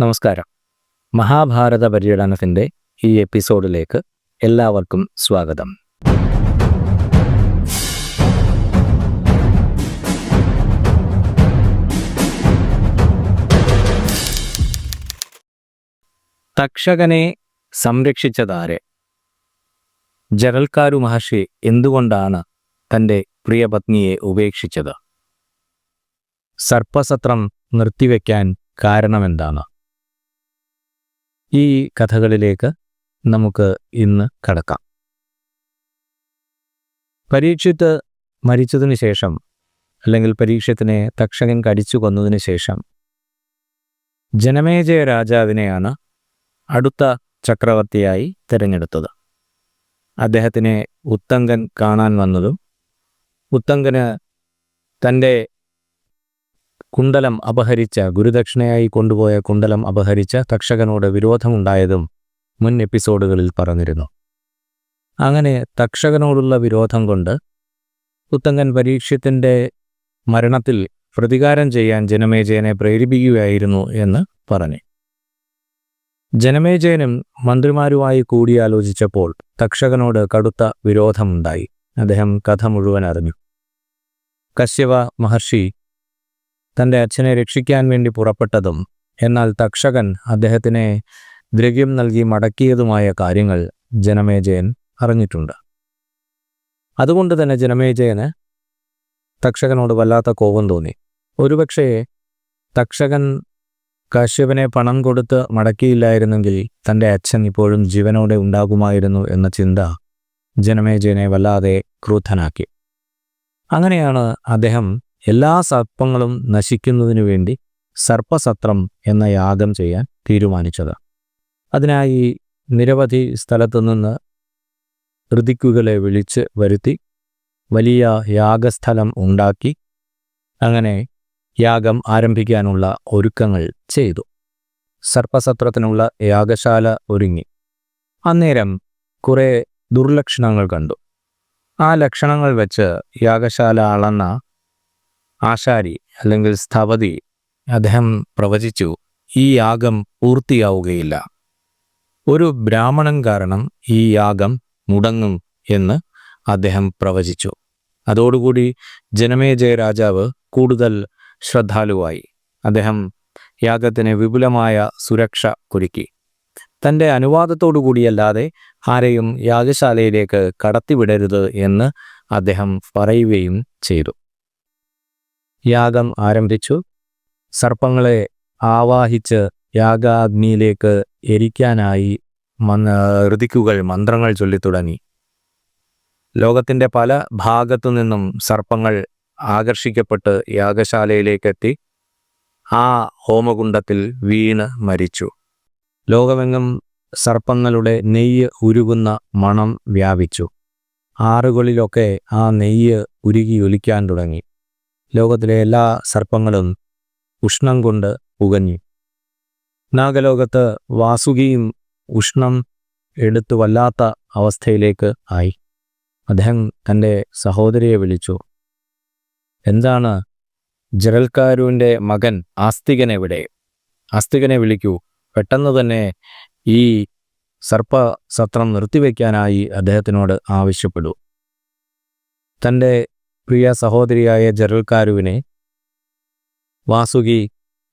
നമസ്കാരം. മഹാഭാരത പര്യടനത്തിന്റെ ഈ എപ്പിസോഡിലേക്ക് എല്ലാവർക്കും സ്വാഗതം. തക്ഷകനെ സംരക്ഷിച്ചതാരെ? ജരൽക്കാരു മഹർഷി എന്തുകൊണ്ടാണ് തന്റെ പ്രിയപത്നിയെ ഉപേക്ഷിച്ചത്? സർപ്പസത്രം നിർത്തിവെക്കാൻ കാരണമെന്താണ്? ഈ കഥകളിലേക്ക് നമുക്ക് ഇന്ന് കടക്കാം. പരീക്ഷിത്ത് മരിച്ചതിന് ശേഷം അല്ലെങ്കിൽ പരീക്ഷത്തിനെ തക്ഷകൻ കടിച്ചു കൊന്നതിന് ശേഷം ജനമേജയ രാജാവിനെയാണ് അടുത്ത ചക്രവർത്തിയായി തിരഞ്ഞെടുത്തത്. അദ്ദേഹത്തിനെ ഉത്തങ്കൻ കാണാൻ വന്നതും ഉത്തങ്കന് തന്റെ കുണ്ടലം അപഹരിച്ച ഗുരുദക്ഷിണയായി കൊണ്ടുപോയ കുണ്ടലം അപഹരിച്ച തക്ഷകനോട് വിരോധമുണ്ടായതും മുൻ എപ്പിസോഡുകളിൽ പറഞ്ഞിരുന്നു. അങ്ങനെ തക്ഷകനോടുള്ള വിരോധം കൊണ്ട് ഉത്തങ്കൻ പരീക്ഷത്തിന്റെ മരണത്തിൽ പ്രതികാരം ചെയ്യാൻ ജനമേജയനെ പ്രേരിപ്പിക്കുകയായിരുന്നു എന്ന് പറഞ്ഞു. ജനമേജയനും മന്ത്രിമാരുമായി കൂടിയാലോചിച്ചപ്പോൾ തക്ഷകനോട് കടുത്ത വിരോധമുണ്ടായി. അദ്ദേഹം കഥ മുഴുവൻ അറിഞ്ഞു. കശ്യവ മഹർഷി തന്റെ അച്ഛനെ രക്ഷിക്കാൻ വേണ്ടി പുറപ്പെട്ടതും എന്നാൽ തക്ഷകൻ അദ്ദേഹത്തിനെ ദ്രവ്യം നൽകി മടക്കിയതുമായ കാര്യങ്ങൾ ജനമേജയൻ അറിഞ്ഞിട്ടുണ്ട്. അതുകൊണ്ട് തന്നെ ജനമേജയന് തക്ഷകനോട് വല്ലാത്ത കോപം തോന്നി. ഒരുപക്ഷേ തക്ഷകൻ കശ്യപനെ പണം കൊടുത്ത് മടക്കിയില്ലായിരുന്നെങ്കിൽ തന്റെ അച്ഛൻ ഇപ്പോഴും ജീവനോടെ ഉണ്ടാകുമായിരുന്നു എന്ന ചിന്ത ജനമേജയനെ വല്ലാതെ ക്രൂദ്ധനാക്കി അങ്ങനെയാണ് അദ്ദേഹം എല്ലാ സർപ്പങ്ങളും നശിക്കുന്നതിനു വേണ്ടി സർപ്പസത്രം എന്ന യാഗം ചെയ്യാൻ തീരുമാനിച്ചത്. അതിനായി നിരവധി സ്ഥലത്തു നിന്ന് ഋതിക്കുകളെ വിളിച്ച് വരുത്തി വലിയ യാഗസ്ഥലം ഉണ്ടാക്കി. അങ്ങനെ യാഗം ആരംഭിക്കാനുള്ള ഒരുക്കങ്ങൾ ചെയ്തു. സർപ്പസത്രത്തിനുള്ള യാഗശാല ഒരുങ്ങി. അന്നേരം കുറേ ദുർലക്ഷണങ്ങൾ കണ്ടു. ആ ലക്ഷണങ്ങൾ വെച്ച് യാഗശാല അളന്ന ആശാരി അല്ലെങ്കിൽ സ്ഥപതി അദ്ദേഹം പ്രവചിച്ചു ഈ യാഗം പൂർത്തിയാവുകയില്ല. ഒരു ബ്രാഹ്മണൻ കാരണം ഈ യാഗം മുടങ്ങും എന്ന് അദ്ദേഹം പ്രവചിച്ചു. അതോടുകൂടി ജനമേജയ രാജാവ് കൂടുതൽ ശ്രദ്ധാലുവായി. അദ്ദേഹം യാഗത്തിന് വിപുലമായ സുരക്ഷ ഒരുക്കി. തന്റെ അനുവാദത്തോടുകൂടിയല്ലാതെ ആരെയും യാഗശാലയിലേക്ക് കടത്തിവിടരുത് എന്ന് അദ്ദേഹം പറയുകയും ചെയ്തു. യാഗം ആരംഭിച്ചു. സർപ്പങ്ങളെ ആവാഹിച്ച് യാഗാഗ്നിയിലേക്ക് എരിക്കാനായി മന്ന ഋതിക്കുകൾ മന്ത്രങ്ങൾ ചൊല്ലിത്തുടങ്ങി ലോകത്തിന്റെ പല ഭാഗത്തു നിന്നും സർപ്പങ്ങൾ ആകർഷിക്കപ്പെട്ട് യാഗശാലയിലേക്കെത്തി ആ ഹോമകുണ്ടത്തിൽ വീണ് മരിച്ചു. ലോകമെങ്ങും സർപ്പങ്ങളുടെ നെയ്യ് ഉരുകുന്ന മണം വ്യാപിച്ചു. ആറുകളിലൊക്കെ ആ നെയ്യ് ഉരുകി ഒലിക്കാൻ തുടങ്ങി. ലോകത്തിലെ എല്ലാ സർപ്പങ്ങളും ഉഷ്ണം കൊണ്ട് പുകഞ്ഞു നാഗലോകത്ത് വാസുകിയും ഉഷ്ണം എടുത്തു വല്ലാത്ത അവസ്ഥയിലേക്ക് ആയി. അദ്ദേഹം തന്റെ സഹോദരിയെ വിളിച്ചു. എന്താണ് ജരൽക്കാരുവിന്റെ മകൻ ആസ്തികനെവിടെ ആസ്തികനെ വിളിക്കൂ. പെട്ടെന്ന് തന്നെ ഈ സർപ്പസത്രം നിർത്തിവെക്കാനായി അദ്ദേഹത്തിനോട് ആവശ്യപ്പെടൂ. തന്റെ പ്രിയ സഹോദരിയായ ജരൽക്കാരുവിനെ വാസുകി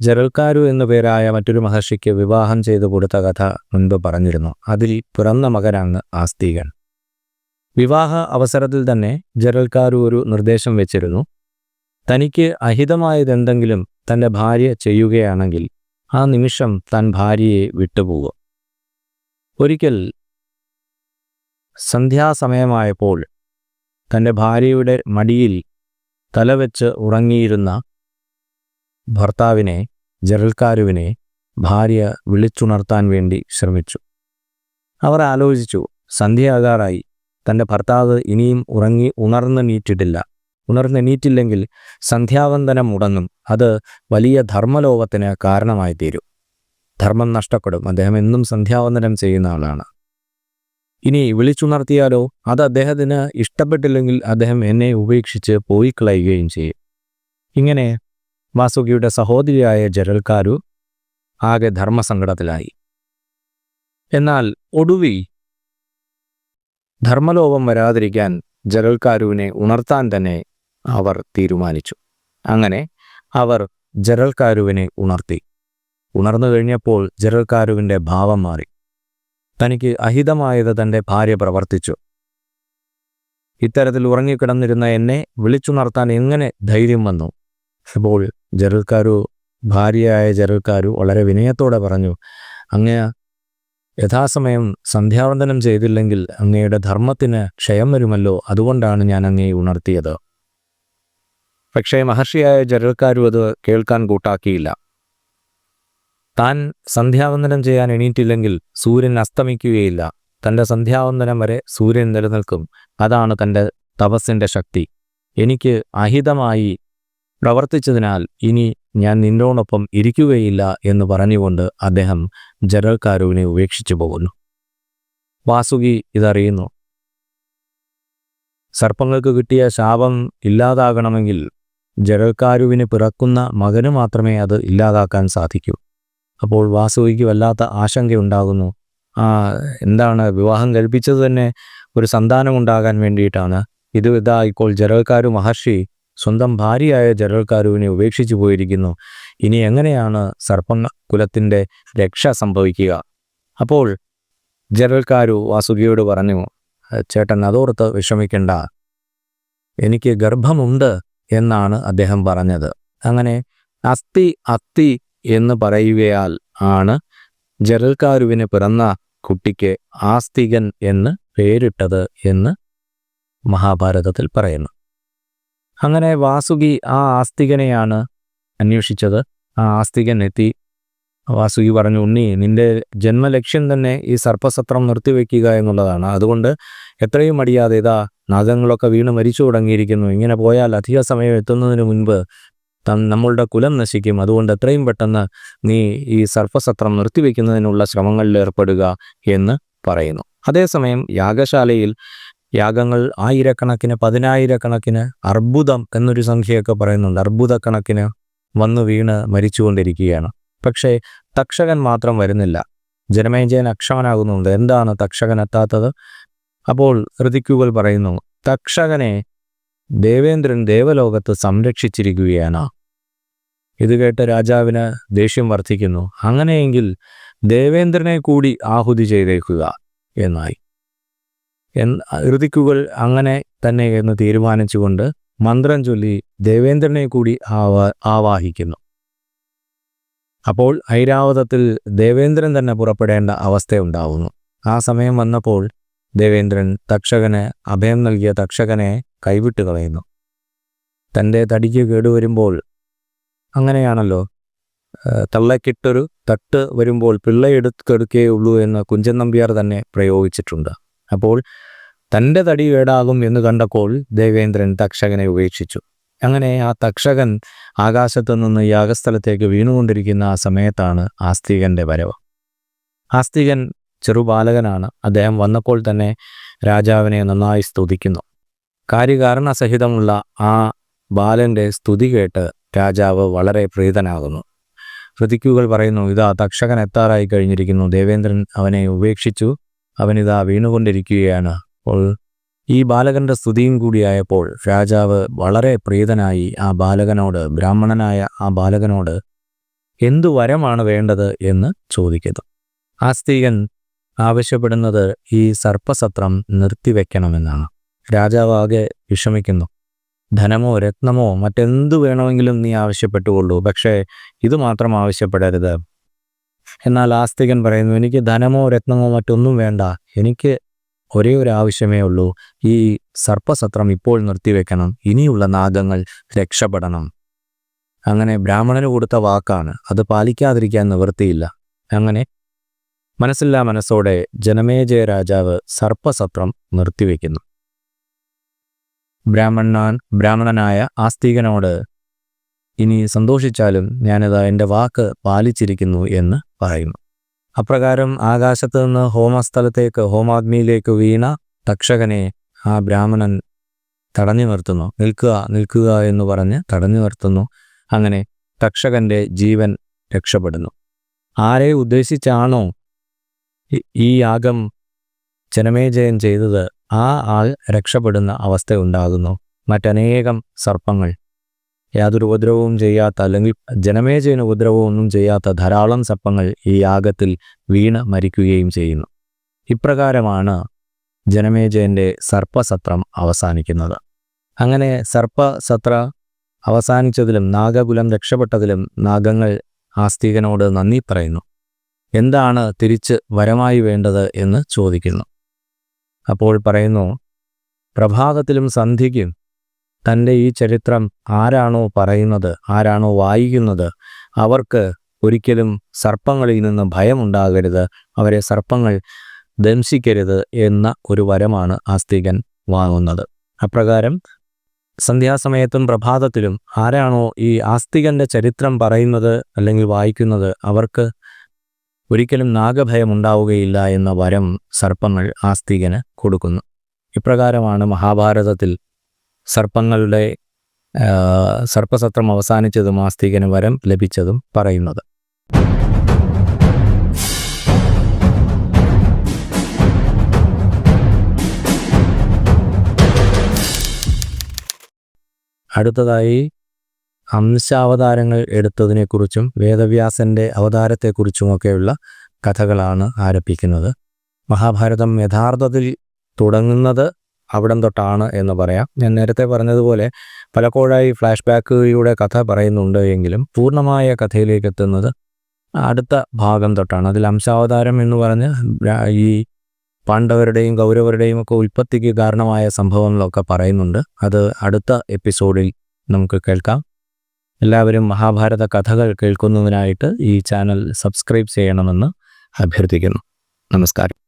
ജരൽക്കാരു എന്നു പേരായ മറ്റൊരു മഹർഷിക്ക് വിവാഹം ചെയ്തു കൊടുത്ത കഥ മുൻപ് പറഞ്ഞിരുന്നു. അതിൽ പിറന്ന മകനാണ് ആസ്തികൻ വിവാഹ അവസരത്തിൽ തന്നെ ജരൽക്കാരു ഒരു നിർദ്ദേശം വെച്ചിരുന്നു. തനിക്ക് അഹിതമായതെന്തെങ്കിലും തന്റെ ഭാര്യ ചെയ്യുകയാണെങ്കിൽ ആ നിമിഷം തൻ ഭാര്യയെ വിട്ടുപോകും. ഒരിക്കൽ സന്ധ്യാസമയമായപ്പോൾ തന്റെ ഭാര്യയുടെ മടിയിൽ തലവെച്ച് ഉറങ്ങിയിരുന്ന ഭർത്താവിനെ ജറൽക്കാരുവിനെ ഭാര്യ വിളിച്ചുണർത്താൻ വേണ്ടി ശ്രമിച്ചു. അവർ ആലോചിച്ചു സന്ധ്യയാകാറായി. തന്റെ ഭർത്താവ് ഇനിയും ഉറങ്ങി ഉണർന്ന് നീറ്റിട്ടില്ല. ഉണർന്ന് നീറ്റില്ലെങ്കിൽ സന്ധ്യാവന്തനം മുടങ്ങും. അത് വലിയ ധർമ്മലോകത്തിന് കാരണമായി തീരും ധർമ്മം നഷ്ടപ്പെടും. അദ്ദേഹം എന്നും സന്ധ്യാവന്തനം ചെയ്യുന്ന ആളാണ്. ഇനി വിളിച്ചുണർത്തിയാലോ? അത് അദ്ദേഹത്തിന് ഇഷ്ടപ്പെട്ടില്ലെങ്കിൽ അദ്ദേഹം എന്നെ ഉപേക്ഷിച്ച് പോയി കളയുകയും ചെയ്യും. ഇങ്ങനെ വാസുകിയുടെ സഹോദരിയായ ജരൽക്കാരു ആകെ ധർമ്മസങ്കടത്തിലായി. എന്നാൽ ഒടുവി ധർമ്മലോപം വരാതിരിക്കാൻ ജരൽക്കാരുവിനെ ഉണർത്താൻ തന്നെ അവർ തീരുമാനിച്ചു. അങ്ങനെ അവർ ജരൽക്കാരുവിനെ ഉണർത്തി. ഉണർന്നു കഴിഞ്ഞപ്പോൾ ജരൽക്കാരുവിന്റെ ഭാവം മാറി. തനിക്ക് അഹിതമായത് തന്റെ ഭാര്യ പ്രവർത്തിച്ചു. ഇത്തരത്തിൽ ഉറങ്ങിക്കിടന്നിരുന്ന എന്നെ വിളിച്ചുണർത്താൻ എങ്ങനെ ധൈര്യം വന്നു? അപ്പോൾ ജരൽക്കാരു ഭാര്യയായ ജരൽക്കാരു വളരെ വിനയത്തോടെ പറഞ്ഞു അങ്ങ് യഥാസമയം സന്ധ്യാവന്തനം ചെയ്തില്ലെങ്കിൽ അങ്ങയുടെ ധർമ്മത്തിന് ക്ഷയം വരുമല്ലോ അതുകൊണ്ടാണ് ഞാൻ അങ്ങയെ ഉണർത്തിയത്. പക്ഷേ മഹർഷിയായ ജരൽക്കാരു അത് കേൾക്കാൻ കൂട്ടാക്കിയില്ല. താൻ സന്ധ്യാവന്ദനം ചെയ്യാൻ എണീറ്റില്ലെങ്കിൽ സൂര്യൻ അസ്തമിക്കുകയില്ല. തന്റെ സന്ധ്യാവന്ദനം വരെ സൂര്യൻ നിലനിൽക്കും. അതാണ് തന്റെ തപസ്സിന്റെ ശക്തി. എനിക്ക് അഹിതമായി പ്രവർത്തിച്ചതിനാൽ ഇനി ഞാൻ നിന്നോടൊപ്പം ഇരിക്കുകയില്ല എന്ന് പറഞ്ഞുകൊണ്ട് അദ്ദേഹം ജരൽക്കാരുവിനെ ഉപേക്ഷിച്ചു പോകുന്നു. വാസുകി ഇതറിയുന്നു. സർപ്പങ്ങൾക്ക് കിട്ടിയ ശാപം ഇല്ലാതാകണമെങ്കിൽ ജരൽക്കാരുവിന് പിറക്കുന്ന മകന് മാത്രമേ അത് ഇല്ലാതാക്കാൻ സാധിക്കൂ. അപ്പോൾ വാസുവിക്ക് വല്ലാത്ത ആശങ്കയുണ്ടാകുന്നു. ആ എന്താണ് വിവാഹം കഴിപ്പിച്ചത് തന്നെ ഒരു സന്താനമുണ്ടാകാൻ വേണ്ടിയിട്ടാണ്. ഇത് ഇതാ ഇപ്പോൾ ജരൽക്കാരു മഹർഷി സ്വന്തം ഭാര്യയായ ജരൽക്കാരുവിനെ ഉപേക്ഷിച്ചു പോയിരിക്കുന്നു. ഇനി എങ്ങനെയാണ് സർപ്പ കുലത്തിന്റെ രക്ഷ സംഭവിക്കുക? അപ്പോൾ ജരൽക്കാരു വാസുകിയോട് പറഞ്ഞു ചേട്ടൻ അതോർത്ത് വിഷമിക്കണ്ട. എനിക്ക് ഗർഭമുണ്ട് എന്നാണ് അദ്ദേഹം പറഞ്ഞത്. അങ്ങനെ അസ്ഥി അസ്ഥി എന്ന് പറയുകയാൽ ആണ് ജറൽക്കാരുവിന് പിറന്ന കുട്ടിക്ക് ആസ്തികൻ എന്ന് പേരിട്ടത് എന്ന് മഹാഭാരതത്തിൽ പറയുന്നു. അങ്ങനെ വാസുകി ആ ആസ്തികനെയാണ് അന്വേഷിച്ചത്. ആ ആസ്തികൻ എത്തി. വാസുകി പറഞ്ഞു ഉണ്ണി നിന്റെ ജന്മലക്ഷ്യം തന്നെ ഈ സർപ്പസത്രം നിർത്തിവെക്കുക എന്നുള്ളതാണ്. അതുകൊണ്ട് എത്രയും മടിയാതെ ഇതാ നാഗങ്ങളൊക്കെ വീണ് മരിച്ചു തുടങ്ങിയിരിക്കുന്നു ഇങ്ങനെ പോയാൽ അധിക സമയം എത്തുന്നതിന് മുൻപ് നമ്മളുടെ കുലം നശിക്കും. അതുകൊണ്ട് എത്രയും പെട്ടെന്ന് നീ ഈ സർപ്പസത്രം നിർത്തിവെക്കുന്നതിനുള്ള ശ്രമങ്ങളിൽ ഏർപ്പെടുക എന്ന് പറയുന്നു. അതേസമയം യാഗശാലയിൽ യാഗങ്ങൾ ആയിരക്കണക്കിന് പതിനായിരക്കണക്കിന് അർബുദം എന്നൊരു സംഖ്യയൊക്കെ പറയുന്നുണ്ട്. അർബുദക്കണക്കിന് വന്നു വീണ് മരിച്ചുകൊണ്ടിരിക്കുകയാണ്. പക്ഷേ തക്ഷകൻ മാത്രം വരുന്നില്ല. ജനമേജയൻ അക്ഷമനാകുന്നുണ്ട്. എന്താണ് തക്ഷകൻ എത്താത്തത്? അപ്പോൾ ഋതിക്കുകൾ പറയുന്നു തക്ഷകനെ ദേവേന്ദ്രൻ ദേവലോകത്ത് സംരക്ഷിച്ചിരിക്കുകയാണ്. ഇത് കേട്ട രാജാവിന് ദേഷ്യം വർദ്ധിക്കുന്നു അങ്ങനെയെങ്കിൽ ദേവേന്ദ്രനെ കൂടി ആഹുതി ചെയ്തേക്കുക എന്നായി. ഋതിക്കുകൾ അങ്ങനെ തന്നെ എന്ന് തീരുമാനിച്ചുകൊണ്ട് മന്ത്രം ചൊല്ലി ദേവേന്ദ്രനെ കൂടി ആവാ ആവാഹിക്കുന്നു. അപ്പോൾ ഐരാവതത്തിൽ ദേവേന്ദ്രൻ തന്നെ പുറപ്പെടേണ്ട അവസ്ഥ ഉണ്ടാവുന്നു. ആ സമയം വന്നപ്പോൾ ദേവേന്ദ്രൻ തക്ഷകന് അഭയം നൽകിയ തക്ഷകനെ കൈവിട്ട് കളയുന്നു തന്റെ തടിക്ക് കേടുവരുമ്പോൾ അങ്ങനെയാണല്ലോ. തള്ളക്കിട്ടൊരു തട്ട് വരുമ്പോൾ പിള്ളയെടുക്കെടുക്കേ ഉള്ളൂ എന്ന് കുഞ്ചൻ നമ്പ്യാർ തന്നെ പ്രയോഗിച്ചിട്ടുണ്ട്. അപ്പോൾ തന്റെ തടി വേടാകും എന്ന് കണ്ടപ്പോൾ ദേവേന്ദ്രൻ തക്ഷകനെ ഉപേക്ഷിച്ചു. അങ്ങനെ ആ തക്ഷകൻ ആകാശത്തു നിന്ന് യാഗസ്ഥലത്തേക്ക് വീണുകൊണ്ടിരിക്കുന്ന ആ സമയത്താണ് ആസ്തികന്റെ വരവ്. ആസ്തികൻ ചെറുബാലകനാണ്. അദ്ദേഹം വന്നപ്പോൾ തന്നെ രാജാവിനെ നന്നായി സ്തുതിക്കുന്നു. കാര്യകാരണസഹിതമുള്ള ആ ബാലന്റെ സ്തുതി കേട്ട് രാജാവ് വളരെ പ്രീതനാകുന്നു. ഋതിക്കുകൾ പറയുന്നു ഇതാ തക്ഷകൻ എത്താറായി കഴിഞ്ഞിരിക്കുന്നു. ദേവേന്ദ്രൻ അവനെ ഉപേക്ഷിച്ചു. അവനിതാ വീണുകൊണ്ടിരിക്കുകയാണ്. അപ്പോൾ ഈ ബാലകന്റെ സ്തുതിയും കൂടിയായപ്പോൾ രാജാവ് വളരെ പ്രീതനായി ആ ബാലകനോട് ബ്രാഹ്മണനായ ആ ബാലകനോട് എന്തു വരമാണ് വേണ്ടത്? എന്ന് ചോദിക്കുന്നു. ആസ്തികൻ ആവശ്യപ്പെടുന്നത് ഈ സർപ്പസത്രം നിർത്തിവെക്കണമെന്നാണ്. രാജാവ് ആകെ വിഷമിക്കുന്നു. ധനമോ രത്നമോ മറ്റെന്തു വേണമെങ്കിലും നീ ആവശ്യപ്പെട്ടുകൊള്ളൂ. പക്ഷേ ഇത് മാത്രം ആവശ്യപ്പെടരുത്. എന്നാൽ ആസ്തികൻ പറയുന്നു എനിക്ക് ധനമോ രത്നമോ മറ്റൊന്നും വേണ്ട. എനിക്ക് ഒരേ ഒരു ആവശ്യമേ ഉള്ളൂ. ഈ സർപ്പസത്രം ഇപ്പോൾ നിർത്തിവെക്കണം. ഇനിയുള്ള നാഗങ്ങൾ രക്ഷപ്പെടണം. അങ്ങനെ ബ്രാഹ്മണന് കൊടുത്ത വാക്കാണ്. അത് പാലിക്കാതിരിക്കാൻ നിവൃത്തിയില്ല. അങ്ങനെ മനസ്സില്ലാ മനസ്സോടെ ജനമേജയ രാജാവ് സർപ്പസത്രം നിർത്തിവെക്കുന്നു. ബ്രാഹ്മണൻ ബ്രാഹ്മണനായ ആസ്തികനോട് ഇനി സന്തോഷിച്ചാലും ഞാനിത് എന്റെ വാക്ക് പാലിച്ചിരിക്കുന്നു എന്ന് പറയുന്നു. അപ്രകാരം ആകാശത്ത് നിന്ന് ഹോമസ്ഥലത്തേക്ക് ഹോമാഗ്നിയിലേക്ക് വീണ തക്ഷകനെ ആ ബ്രാഹ്മണൻ തടഞ്ഞു നിർത്തുന്നു. നിൽക്കുക നിൽക്കുക എന്ന് പറഞ്ഞ് തടഞ്ഞു നിർത്തുന്നു. അങ്ങനെ തക്ഷകന്റെ ജീവൻ രക്ഷപ്പെടുന്നു. ആരെ ഉദ്ദേശിച്ചാണോ ഈ- യാഗം ജനമേജയം ചെയ്തത്? ആ ആൾ രക്ഷപ്പെടുന്ന അവസ്ഥ ഉണ്ടാകുന്നു. മറ്റനേകം സർപ്പങ്ങൾ. യാതൊരു ഉപദ്രവവും ചെയ്യാത്ത അല്ലെങ്കിൽ ജനമേജയന് ഉപദ്രവവും ഒന്നും ചെയ്യാത്ത ധാരാളം സർപ്പങ്ങൾ ഈ യാഗത്തിൽ വീണ് മരിക്കുകയും ചെയ്യുന്നു. ഇപ്രകാരമാണ് ജനമേജയന്റെ സർപ്പസത്രം അവസാനിക്കുന്നത്. അങ്ങനെ സർപ്പസത്ര അവസാനിച്ചതിലും നാഗകുലം രക്ഷപ്പെട്ടതിലും നാഗങ്ങൾ ആസ്തികനോട് നന്ദി പറയുന്നു. എന്താണ് തിരിച്ച് വരമായി വേണ്ടത് എന്ന് ചോദിക്കുന്നു. അപ്പോൾ പറയുന്നു പ്രഭാതത്തിലും സന്ധ്യയ്ക്കും തന്റെ ഈ ചരിത്രം ആരാണോ പറയുന്നത് ആരാണോ വായിക്കുന്നത് അവർക്ക് ഒരിക്കലും സർപ്പങ്ങളിൽ നിന്ന് ഭയമുണ്ടാകരുത് അവരെ സർപ്പങ്ങൾ ദംശിക്കരുത് എന്ന ഒരു വരമാണ് ആസ്തികൻ വാങ്ങുന്നത്. അപ്രകാരം സന്ധ്യാസമയത്തും പ്രഭാതത്തിലും ആരാണോ ഈ ആസ്തികന്റെ ചരിത്രം പറയുന്നത് അല്ലെങ്കിൽ വായിക്കുന്നത് അവർക്ക് ഒരിക്കലും നാഗഭയം ഉണ്ടാവുകയില്ല എന്ന വരം സർപ്പങ്ങൾ ആസ്തികന് കൊടുക്കുന്നു. ഇപ്രകാരമാണ് മഹാഭാരതത്തിൽ സർപ്പങ്ങളുടെ സർപ്പസത്രം അവസാനിച്ചതും ആസ്തികന് വരം ലഭിച്ചതും പറയുന്നത്. അടുത്തതായി അംശാവതാരങ്ങൾ എടുത്തതിനെക്കുറിച്ചും വേദവ്യാസന്റെ അവതാരത്തെക്കുറിച്ചുമൊക്കെയുള്ള കഥകളാണ് ആരംഭിക്കുന്നത്. മഹാഭാരതം യഥാർത്ഥത്തിൽ തുടങ്ങുന്നത് അവിടം തൊട്ടാണ് എന്ന് പറയാം. ഞാൻ നേരത്തെ പറഞ്ഞതുപോലെ പലപ്പോഴായി ഫ്ലാഷ് ബാക്കിലൂടെ കഥ പറയുന്നുണ്ട് എങ്കിലും പൂർണമായ കഥയിലേക്ക് എത്തുന്നത് അടുത്ത ഭാഗം തൊട്ടാണ്. അതിൽ അംശാവതാരം എന്ന് പറഞ്ഞ് ഈ പാണ്ഡവരുടെയും കൗരവരുടെയും ഒക്കെ ഉൽപ്പത്തിക്ക് കാരണമായ സംഭവങ്ങളൊക്കെ പറയുന്നുണ്ട്. അത് അടുത്ത എപ്പിസോഡിൽ നമുക്ക് കേൾക്കാം. എല്ലാവരും മഹാഭാരത കഥകൾ കേൾക്കുന്നതിനായിട്ട് ഈ ചാനൽ സബ്സ്ക്രൈബ് ചെയ്യണമെന്ന് അഭ്യർത്ഥിക്കുന്നു. നമസ്കാരം.